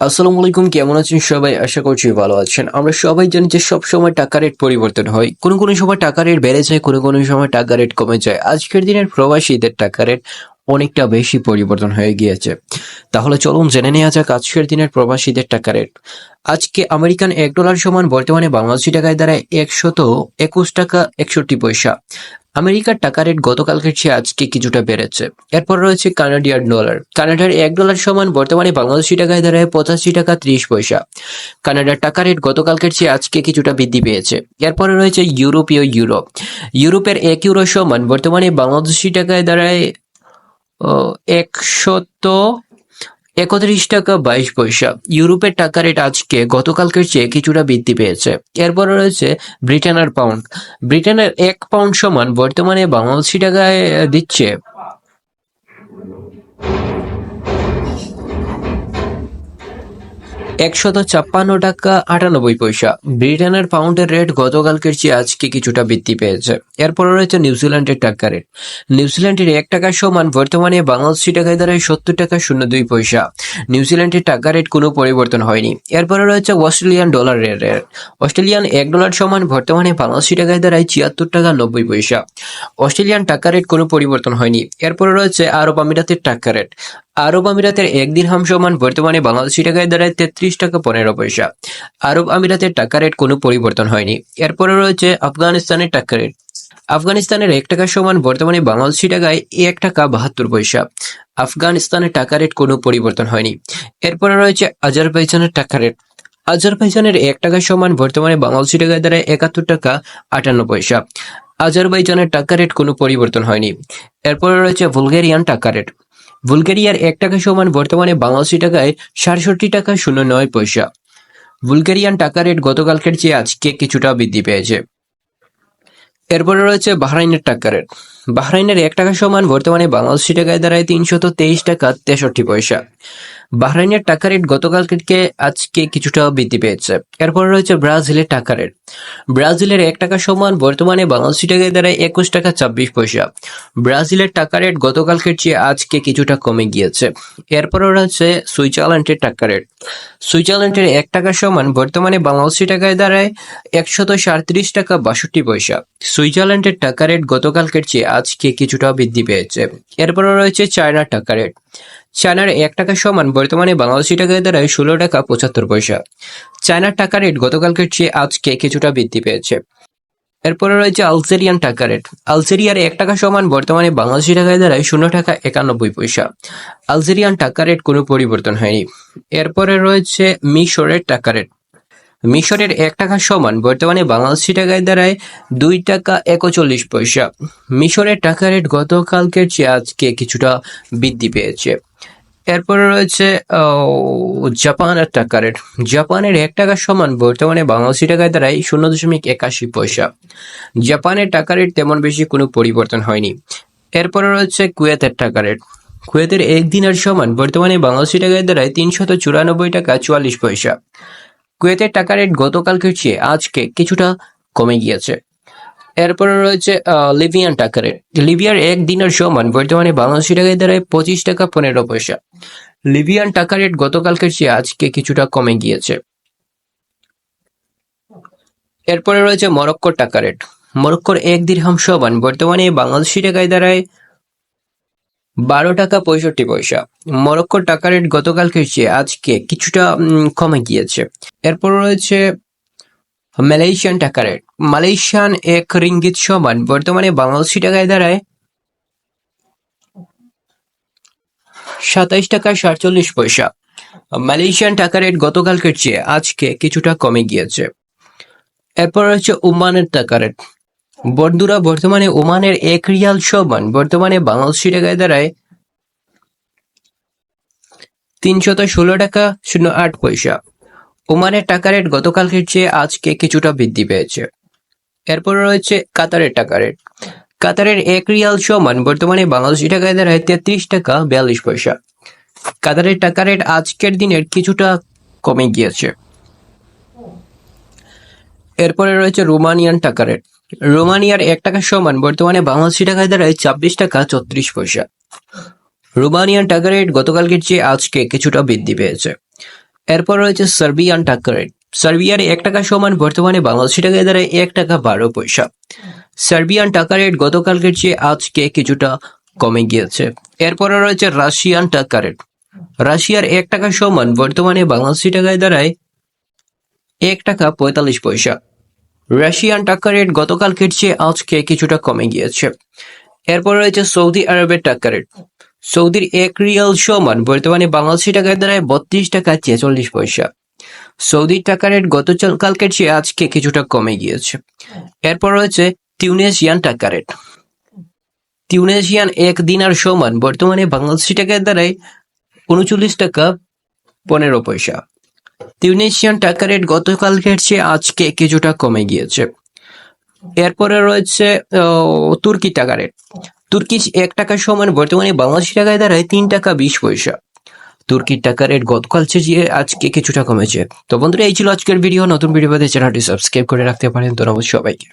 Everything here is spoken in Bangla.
আসসালামু আলাইকুম, কেমন আছেন সবাই? আশা করছি ভালো আছেন। আমরা সবাই জানি যে সব সময় টাকা রেট পরিবর্তন হয়। কোনো কোনো সময় টাকা রেট বেড়ে যায়, কোনো কোনো সময় টাকা রেট কমে যায়। আজকের দিনের প্রবাসীদের টাকা রেট অনেকটা বেশি পরিবর্তন হয়ে গিয়েছে। তাহলে চলুন জেনে নেওয়া যাক আজকের দিনের প্রবাসীদের টাকা রেট। আজকে আমেরিকান এক ডলার সমান বর্তমানে বাংলাদেশি টাকায় দ্বারা একশত একুশ টাকা একষট্টি পয়সা। আমেরিকার টাকা রেট গতকালকের চেয়ে আজকে কিছুটা বেড়েছে। এরপর রয়েছে কানাডিয়ান ডলার। কানাডার এক ডলার সমান বর্তমানে বাংলাদেশি টাকায় দাঁড়ায় পঁচাশি টাকা ত্রিশ পয়সা। কানাডার টাকা রেট গতকালকের চেয়ে আজকে কিছুটা বৃদ্ধি পেয়েছে। এরপরে রয়েছে ইউরোপীয় ইউরো ইউরোপের এক ইউরো সমান বর্তমানে বাংলাদেশি টাকায় দাঁড়ায় একশত একত্রিশ টাকা বাইশ পয়সা। ইউরোপের টাকা রেট আজকে গতকালকের চেয়ে কিছুটা বৃদ্ধি পেয়েছে। এরপরে রয়েছে ব্রিটেনের পাউন্ড। ব্রিটেনের এক পাউন্ড সমান বর্তমানে বাংলাদেশি টাকায় দিচ্ছে একশত ছাপ্পান্ন টাকা আটানব্বই পয়সা। ব্রিটেনের পাউন্ডের রেট গতকালকের চেয়ে আজকে কিছুটা বৃদ্ধি পেয়েছে। এরপর রয়েছে নিউজিল্যান্ডের টাকা রেট নিউজিল্যান্ডের এক টাকার সমান বর্তমানে বাংলাদেশি টাকায় দাঁড়ায় সত্তর টাকা শূন্য দুই পয়সা। নিউজিল্যান্ডের টাকা রেট কোনো পরিবর্তন হয়নি। এরপরে রয়েছে অস্ট্রেলিয়ান ডলার রেট অস্ট্রেলিয়ান এক ডলার সমান বর্তমানে বাংলাদেশি টাকায় দাঁড়ায় ছিয়াত্তর টাকা নব্বই পয়সা। অস্ট্রেলিয়ান টাকা রেট কোনো পরিবর্তন হয়নি। এরপরে রয়েছে আরব আমিরাতের টাকা রেট আরব আমিরাতের এক দিরহাম সমান বর্তমানে বাংলাদেশি টাকায় দাঁড়ায় তেত্রিশ টাকা পনেরো পয়সা। আরব আমিরাতের টাকা রেট কোনো পরিবর্তন হয়নি। এরপরে রয়েছে আফগানিস্তানের টাকা রেট। আফগানিস্তানের এক টাকা সমান বর্তমানে বাংলাদেশি টাকায় এক টাকা বাহাত্তর পয়সা। আফগানিস্তানের টাকা রেট কোনো পরিবর্তন হয়নি। এরপরে রয়েছে আজারবাইজানের টাকা রেট। আজারবাইজানের এক টাকা সমান বর্তমানে বাংলাদেশি টাকায় দাঁড়ায় একাত্তর টাকা আটান্ন পয়সা। আজারবাইজানের টাকা রেট কোনো পরিবর্তন হয়নি। এরপরে রয়েছে বুলগেরিয়ান টাকা রেট। বুলগেরিয়ার এক টাকা সমান বর্তমানে বাংলাদেশি টাকায় সাতষট্টি টাকা শূন্য নয় পয়সা। বুলগেরিয়ান টাকা রেট গতকালকের চেয়ে আজকে কিছুটা বৃদ্ধি পেয়েছে। এরপরে রয়েছে বাহরাইনের টাকা রেট। বাহরাইনের এক টাকা সমান বর্তমানে বাংলাদেশি টাকায় দাঁড়ায় তিনশত তেইশ টাকা তেষট্টি পয়সা। বাহরাইনের টাকা রেট গতকাল গতকালকে আজকে কিছুটা বৃদ্ধি পেয়েছে। এরপরে রয়েছে ব্রাজিলের টাকা রেট। ব্রাজিলের এক টাকা সমান বর্তমানে বাংলাদেশি টাকায় দাঁড়ায় একুশ টাকা ছাব্বিশ পয়সা। ব্রাজিলের টাকা রেট গতকালকের চেয়ে আজকে কিছুটা কমে গিয়েছে। এরপরে রয়েছে সুইজারল্যান্ডের টাকা রেট। সুইজারল্যান্ডের এক টাকা সমান বর্তমানে বাংলাদেশি টাকায় দাঁড়ায় একশত সাঁত্রিশ টাকা বাষট্টি পয়সা। সুইজারল্যান্ডের টাকা রেট গতকালকের চেয়ে আজকে কিছুটা বৃদ্ধি পেয়েছে। এরপরে রয়েছে চায়নার টাকা রেট। চায়নার এক টাকা সমান বর্তমানে বাংলাদেশি টাকায় দাঁড়ায় ষোলো টাকা পঁচাত্তর পয়সা। চায়নার টাকা রেট গতকালকের চেয়ে আজকে কিছুটা বৃদ্ধি পেয়েছে। এরপরে রয়েছে আলজেরিয়ান টাকা রেট। আলজেরিয়ার এক টাকা সমান বর্তমানে বাংলাদেশি টাকায় দাঁড়ায় শূন্য টাকা একানব্বই পয়সা। আলজেরিয়ান টাকা রেট কোনো পরিবর্তন হয়নি। এরপরে রয়েছে মিশরের টাকা রেট। মিশরের এক টাকা সমান বর্তমানে বাংলাদেশি টাকায় দাঁড়ায় দুই টাকা একচল্লিশ পয়সা। মিশরের টাকা রেট গতকালকের চেয়ে আজকে কিছুটা বৃদ্ধি পেয়েছে। এরপরে রয়েছে জাপানের টাকা রেট। জাপানের এক টাকা সমান বর্তমানে বাংলাদেশি টাকায় দাঁড়ায় শূন্য দশমিক একাশি পয়সা। জাপানের টাকা রেট তেমন বেশি কোনো পরিবর্তন হয়নি। এরপরে রয়েছে কুয়েতের টাকা রেট। কুয়েতের এক দিনের সমান বর্তমানে বাংলাদেশি টাকায় দাঁড়ায় তিনশত চুরানব্বই টাকা চুয়াল্লিশ পয়সা। কুয়েতের টাকা রেট গতকালকের চেয়ে আজকে কিছুটা কমে গিয়েছে। এরপরে রয়েছে লিবিয়ান টাকা রেট লিবিয়ার এক দিনের সমান বর্তমানে বাংলাদেশি টাকায় দাঁড়ায় পঁচিশ টাকা পনেরো পয়সা। লিবিয়ান টাকা রেট গতকালকের চেয়ে আজকে কিছুটা কমে গিয়েছে। এরপরে রয়েছে মরক্কোর টাকা রেট মরক্কোর এক দিরহাম সমান বর্তমানে বাংলাদেশি টাকায় দাঁড়ায় বারো টাকা পঁয়ষট্টি পয়সা। মরক্কোর টাকা রেট গতকালকের চেয়ে আজকে কিছুটা কমে গিয়েছে। এরপর রয়েছে মালয়েশিয়ান টাকা রেট। মালয়েশিয়ান এক রিঙ্গিত সমান। বর্তমানে বাংলাদেশি টাকায় দাঁড়ায় সাতাইশ টাকা সাতচল্লিশ পয়সা। মালয়েশিয়ান টাকা রেট গতকালকের চেয়ে আজকে কিছুটা কমে গিয়েছে। এরপর রয়েছে ওমানের টাকা রেট। বন্ধুরা, বর্তমানে ওমানের এক রিয়াল সমান, বর্তমানে বাংলাদেশি টাকায় দাঁড়ায় তিনশত ষোলো টাকা শূন্য আট পয়সা। ওমানের টাকা রেট গতকালকের চেয়ে আজকে কিছুটা বৃদ্ধি পেয়েছে। এরপর রয়েছে কাতারের টাকা রেট। কাতারের এক রিয়াল সমান, বর্তমানে বাংলাদেশি টাকায় দাঁড়ায় তেত্রিশ টাকা বিয়াল্লিশ পয়সা। কাতারের টাকা রেট আজকের দিনের কিছুটা কমে গিয়েছে। এরপরে রয়েছে রোমানিয়ান টাকা রেট। রোমানিয়ার এক টাকা সমান বর্তমানে বাংলাদেশি টাকায় দাঁড়ায় ছাব্বিশ টাকা চত্রিশ পয়সা। রোমানিয়ান টাকা রেট গতকালকের চেয়ে আজকে কিছুটা বৃদ্ধি পেয়েছে। এরপর রয়েছে সার্বিয়ান টাকা রেট। সার্বিয়ার এক টাকা সমান বর্তমানে বাংলাদেশি টাকায় দাঁড়ায় এক টাকা বারো পয়সা। সার্বিয়ান টাকা রেট গতকালকের চেয়ে আজকে কিছুটা কমে গিয়েছে। এরপরে রয়েছে রাশিয়ান টাকা রেট। রাশিয়ার এক টাকা সমান বর্তমানে বাংলাদেশি টাকায় দাঁড়ায় এক টাকা পঁয়তাল্লিশ পয়সা। রাশিয়ান টাকা রেট গতকালকের চেয়ে আজকে কিছুটা কমে গিয়েছে। এরপর রয়েছে সৌদি আরবের টাকা রেট সৌদির এক রিয়াল সমান, বর্তমানে বাংলাদেশি টাকায় দাঁড়ায় বত্রিশ টাকা ছেচল্লিশ পয়সা। সৌদির টাকা রেট গতকালকের চেয়ে আজকে কিছুটা কমে গিয়েছে। এরপর রয়েছে টিউনেশিয়ান টাকা রেট টিউনেশিয়ান এক দিনার সমান, বর্তমানে বাংলাদেশি টাকায় দাঁড়ায় উনচল্লিশ টাকা পনেরো পয়সা। টিউনেশিয়ান টাকা রেট গতকালকের চেয়ে আজকে কিছুটা কমে গিয়েছে। এরপরে রয়েছে তুর্কি টাকা রেট। তুর্কি এক টাকার সমান, বর্তমানে বাংলাদেশি টাকায় দাঁড়ায় তিন টাকা বিশ পয়সা। তুর্কির টাকা রেট গতকাল চেয়ে আজকে কিছুটা কমেছে। তো বন্ধুরা, এই ছিল আজকের ভিডিও। নতুন ভিডিও পেতে চ্যানেলটি সাবস্ক্রাইব করে রাখতে পারেন। ধন্যবাদ সবাইকে।